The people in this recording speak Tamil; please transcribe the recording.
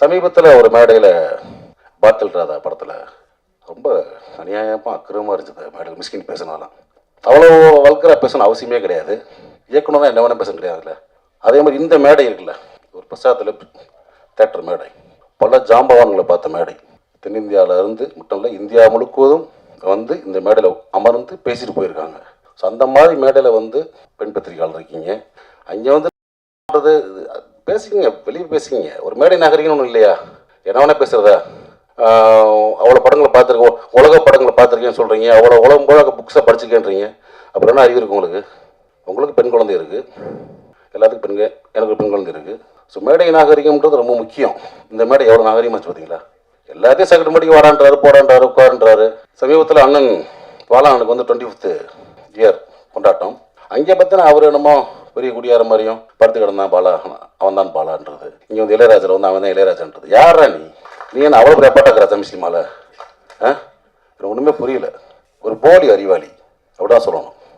சமீபத்தில் ஒரு மேடையில் பாத்தல் ராதா படத்தில் ரொம்ப அநியாயமாக அக்கிரமாக இருந்துச்சு மேடையில். மிஸ்கின் பேசினாலாம் அவ்வளோ வல்கராக பேசணும் அவசியமே கிடையாது. இயக்குனர் தான் என்ன வேணால் கிடையாதுல்ல அதே மாதிரி இந்த மேடை இருக்குல்ல ஒரு பிரசாத்தில் தேட்டர் மேடை. பல ஜாம்பவான்களை பார்த்த மேடை. தென்னிந்தியாவில் இருந்து மட்டும் இல்லை இந்தியா முழுக்குவதும் வந்து இந்த மேடையில் அமர்ந்து பேசிட்டு போயிருக்காங்க. ஸோ அந்த மாதிரி மேடையில் வந்து பெண் பத்திரிகையாளர் இருக்கீங்க. அங்கே வந்து பேசுங்க வெளியே பேசுங்க. ஒரு மேடை நகரிங்கன்னு ஒன்றும் இல்லையா? என்ன வேணா பேசுறதா? அவ்வளோ படங்களை பார்த்துருக்கோம். உலக படங்களை பார்த்துருக்கேன்னு சொல்கிறீங்க அவ்வளோ உலகம் உலக புக்ஸை படிச்சுக்கேன்றீங்க அப்புறம் என்ன அறிவு இருக்கு உங்களுக்கு? உங்களுக்கு பெண் குழந்தை இருக்குது எல்லாத்துக்கும் பெண்கள் எனக்கு பெண் குழந்தை இருக்குது ஸோ மேடை நாகரிகம்ன்றது ரொம்ப முக்கியம். இந்த மேடை எவ்வளோ நாகரிகமாச்சு பார்த்தீங்களா? எல்லாத்தையும் சக்கர மடிக்கு வரான்றாரு போடான்றாரு உட்காருன்றாரு. சமீபத்தில் அண்ணன் பாலானுக்கு வந்து டுவெண்ட்டி ஃபிஃப்த்து இயர் கொண்டாட்டம். அங்கே பார்த்தீங்கன்னா அவர் என்னமோ பெரிய குடியார மாதிரியும் படுத்து கிடந்தான் பாலா. அவன் தான் பாலான்றது. இங்கே வந்து இளையராஜர் வந்து அவன் தான் இளையராஜான்றது. யாரா நீ? நீ என்ன அவ்வளோ பெரிய அப்பாட்டாக்கிற தமிழ் சினிமாவில் ஆ? எனக்கு ஒன்றுமே புரியல. ஒரு போலி அறிவாளி. அப்படிதான் சொல்லணும்.